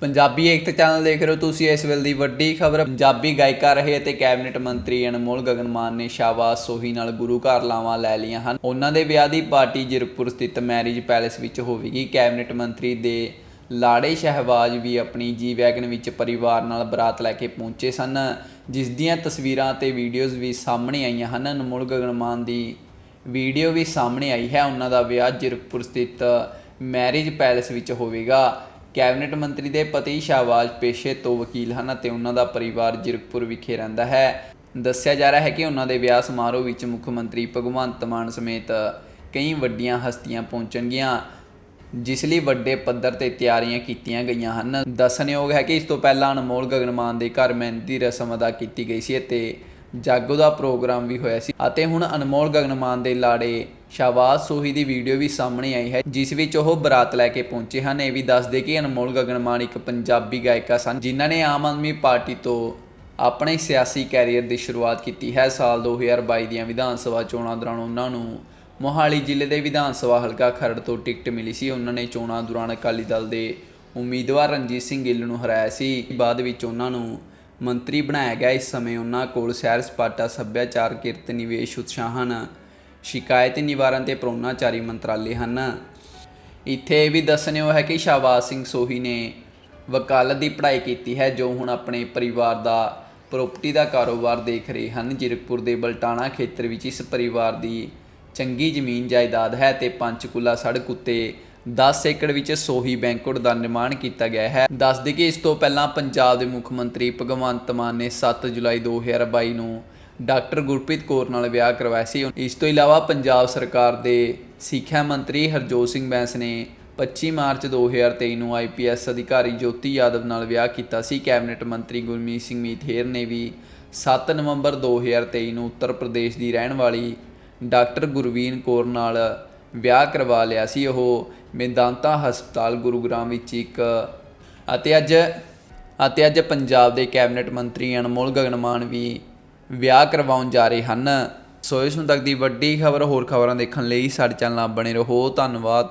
ਪੰਜਾਬੀ ਏਕਤਾ channel ਦੇਖ ਰਹੇ ਹੋ ਤੁਸੀਂ ਇਸ ਵੇਲੇ ਦੀ ਵੱਡੀ ਖਬਰ। ਪੰਜਾਬੀ ਗਾਇਕਾ ਰਹੇ ਅਤੇ ਕੈਬਨਿਟ ਮੰਤਰੀ ਅਨਮੋਲ ਗਗਨਮਾਨ ਨੇ ਸ਼ਾਬਾਸ਼ ਸੋਹੀ ਨਾਲ ਗੁਰੂ ਘਰ ਲਾਵਾਂ ਲੈ ਲਈਆਂ ਹਨ। ਉਹਨਾਂ ਦੇ ਵਿਆਹ ਦੀ ਪਾਰਟੀ ਜਿਰਕਪੁਰ ਸਥਿਤ ਮੈਰਿਜ ਪੈਲੇਸ ਵਿੱਚ ਹੋਵੇਗੀ। ਕੈਬਨਿਟ ਮੰਤਰੀ ਦੇ ਲਾੜੇ ਸ਼ਹਿਬਾਜ਼ ਵੀ ਆਪਣੀ ਜੀ ਵੈਗਨ ਵਿੱਚ ਪਰਿਵਾਰ ਨਾਲ ਬਰਾਤ ਲੈ ਕੇ ਪਹੁੰਚੇ ਸਨ। ਜਿਸ ਦੀਆਂ ਤਸਵੀਰਾਂ ਤੇ ਵੀਡੀਓਜ਼ ਵੀ ਸਾਹਮਣੇ ਆਈਆਂ ਹਨ। ਅਨਮੋਲ ਗਗਨਮਾਨ ਦੀ ਵੀਡੀਓ ਵੀ ਸਾਹਮਣੇ ਆਈ ਹੈ। ਉਹਨਾਂ ਦਾ ਵਿਆਹ ਜਿਰਕਪੁਰ ਸਥਿਤ ਮੈਰਿਜ ਪੈਲੇਸ ਵਿੱਚ ਹੋਵੇਗਾ। ਕੈਬਨਿਟ ਮੰਤਰੀ ਦੇ ਪਤੀ ਸ਼ਾਹਬਾਜ਼ ਪੇਸ਼ੇ ਤੋਂ ਵਕੀਲ ਹਨ ਅਤੇ ਉਹਨਾਂ ਦਾ ਪਰਿਵਾਰ ਜਿਰਕਪੁਰ ਵਿਖੇ ਰਹਿੰਦਾ ਹੈ। ਦੱਸਿਆ ਜਾ ਰਿਹਾ ਹੈ ਕਿ ਉਹਨਾਂ ਦੇ ਵਿਆਹ ਸਮਾਰੋਹ ਵਿੱਚ ਮੁੱਖ ਮੰਤਰੀ ਭਗਵੰਤ ਮਾਨ ਸਮੇਤ ਕਈ ਵੱਡੀਆਂ ਹਸਤੀਆਂ ਪਹੁੰਚਣਗੀਆਂ, ਜਿਸ ਲਈ ਵੱਡੇ ਪੱਧਰ ਤੇ ਤਿਆਰੀਆਂ ਕੀਤੀਆਂ ਗਈਆਂ ਹਨ। ਦੱਸਣਯੋਗ ਹੈ ਕਿ ਇਸ ਤੋਂ ਪਹਿਲਾਂ ਅਨਮੋਲ ਗਗਨਮਾਨ ਦੇ ਘਰ ਮਹਿੰਦੀ ਰਸਮ ਅਦਾ ਕੀਤੀ ਗਈ ਸੀ ਅਤੇ ਜਾਗੋ ਦਾ ਪ੍ਰੋਗਰਾਮ ਵੀ ਹੋਇਆ ਸੀ। ਅਤੇ ਹੁਣ ਅਨਮੋਲ ਗਗਨਮਾਨ ਦੇ ਲਾੜੇ ਸ਼ਾਬਾਜ਼ ਸੋਹੀ ਦੀ ਵੀਡੀਓ ਵੀ ਸਾਹਮਣੇ ਆਈ ਹੈ, ਜਿਸ ਵਿੱਚ ਉਹ ਬਰਾਤ ਲੈ ਕੇ ਪਹੁੰਚੇ ਹਨ। ਇਹ ਵੀ ਦੱਸਦੇ ਕਿ ਅਨਮੋਲ ਗਗਨਮਾਨ ਇੱਕ ਪੰਜਾਬੀ ਗਾਇਕਾ ਸਨ, ਜਿਨ੍ਹਾਂ ਨੇ ਆਮ ਆਦਮੀ ਪਾਰਟੀ ਤੋਂ ਆਪਣੇ ਸਿਆਸੀ ਕੈਰੀਅਰ ਦੀ ਸ਼ੁਰੂਆਤ ਕੀਤੀ ਹੈ। ਸਾਲ 2022 ਦੀਆਂ ਵਿਧਾਨ ਸਭਾ ਚੋਣਾਂ ਦੌਰਾਨ ਉਹਨਾਂ ਨੂੰ ਮੋਹਾਲੀ ਜ਼ਿਲ੍ਹੇ ਦੇ ਵਿਧਾਨ ਸਭਾ ਹਲਕਾ ਖਰੜ ਤੋਂ ਟਿਕਟ ਮਿਲੀ ਸੀ। ਉਹਨਾਂ ਨੇ ਚੋਣਾਂ ਦੌਰਾਨ ਅਕਾਲੀ ਦਲ ਦੇ ਉਮੀਦਵਾਰ ਰਣਜੀਤ ਸਿੰਘ ਗਿੱਲ ਨੂੰ ਹਰਾਇਆ ਸੀ। ਬਾਅਦ ਵਿੱਚ ਉਹਨਾਂ ਨੂੰ ਮੰਤਰੀ ਬਣਾਇਆ ਗਿਆ ਇਸ ਸਮੇਂ, ਉਹਨਾਂ ਕੋਲ ਸੈਰ ਸਪਾਟਾ, ਸੱਭਿਆਚਾਰ, ਕਿਰਤ, ਨਿਵੇਸ਼ ਉਤਸ਼ਾਹਨ ਸ਼ਿਕਾਇਤ ਨਿਵਾਰਨ ਤੇ ਪ੍ਰੋਨਾਚਾਰੀ ਮੰਤਰਾਲੇ ਹਨ। ਇੱਥੇ ਇਹ ਵੀ ਦੱਸਣਯੋਗ ਹੈ ਕਿ ਸ਼ਾਹਬਾਜ਼ ਸਿੰਘ ਸੋਹੀ ਨੇ ਵਕਾਲਤ ਦੀ ਪੜ੍ਹਾਈ ਕੀਤੀ ਹੈ, ਜੋ ਹੁਣ ਆਪਣੇ ਪਰਿਵਾਰ ਦਾ ਪ੍ਰਾਪਰਟੀ ਦਾ ਕਾਰੋਬਾਰ ਦੇਖ ਰਹੇ ਹਨ। ਜਿਰਕਪੁਰ ਦੇ ਬਲਟਾਣਾ ਖੇਤਰ ਵਿੱਚ ਇਸ ਪਰਿਵਾਰ ਦੀ ਚੰਗੀ ਜ਼ਮੀਨ ਜਾਇਦਾਦ ਹੈ ਤੇ ਪੰਚਕੂਲਾ ਸੜਕ ਉੱਤੇ 10 ਏਕੜ ਵਿੱਚ ਸੋਹੀ ਬੈਂਕੁਟ ਦਾ ਨਿਰਮਾਣ ਕੀਤਾ ਗਿਆ ਹੈ। ਦੱਸਦੇ ਕਿ ਇਸ ਤੋਂ ਪਹਿਲਾਂ ਪੰਜਾਬ ਦੇ ਮੁੱਖ ਮੰਤਰੀ ਭਗਵੰਤ ਮਾਨ ਨੇ 7 ਜੁਲਾਈ 2022 ਨੂੰ ਡਾਕਟਰ ਗੁਰਪ੍ਰੀਤ ਕੌਰ ਨਾਲ ਵਿਆਹ ਕਰਵਾਇਆ ਸੀ। ਇਸ ਤੋਂ ਇਲਾਵਾ ਪੰਜਾਬ ਸਰਕਾਰ ਦੇ ਸਿੱਖਿਆ ਮੰਤਰੀ ਹਰਜੋਤ ਸਿੰਘ ਬੈਂਸ ਨੇ 25 ਮਾਰਚ 2023 ਨੂੰ ਆਈਪੀਐਸ ਅਧਿਕਾਰੀ ਜੋਤੀ ਯਾਦਵ ਨਾਲ ਵਿਆਹ ਕੀਤਾ ਸੀ। ਕੈਬਨਿਟ ਮੰਤਰੀ ਗੁਰਮੀਤ ਸਿੰਘ ਮੀਥੇਰ ਨੇ ਵੀ 7 ਨਵੰਬਰ 2023 ਨੂੰ ਉੱਤਰ ਪ੍ਰਦੇਸ਼ ਦੀ ਰਹਿਣ ਵਾਲੀ ਡਾਕਟਰ ਗੁਰਵੀਨ ਕੌਰ ਨਾਲ ਵਿਆਹ ਕਰਵਾ ਲਿਆ ਸੀ। ਉਹ ਮੇਦਾਂਤਾ ਹਸਪਤਾਲ ਗੁਰੂਗ੍ਰਾਮ ਵਿੱਚ ਇੱਕ ਅਤੇ ਅੱਜ ਅਤੇ ਅੱਜ ਪੰਜਾਬ ਦੇ ਕੈਬਨਿਟ ਮੰਤਰੀ ਅਨਮੋਲ ਗਗਨਮਾਨ ਵੀ ਵਿਆਹ ਕਰਵਾਉਣ ਜਾ ਰਹੇ ਹਨ। ਸੋ ਇਸ ਨੂੰ ਤੱਕ ਦੀ ਵੱਡੀ ਖਬਰ ਹੋਰ ਖਬਰਾਂ ਦੇਖਣ ਲਈ ਸਾਡੇ ਚੈਨਲ ਨਾਲ ਬਣੇ ਰਹੋ। ਧੰਨਵਾਦ।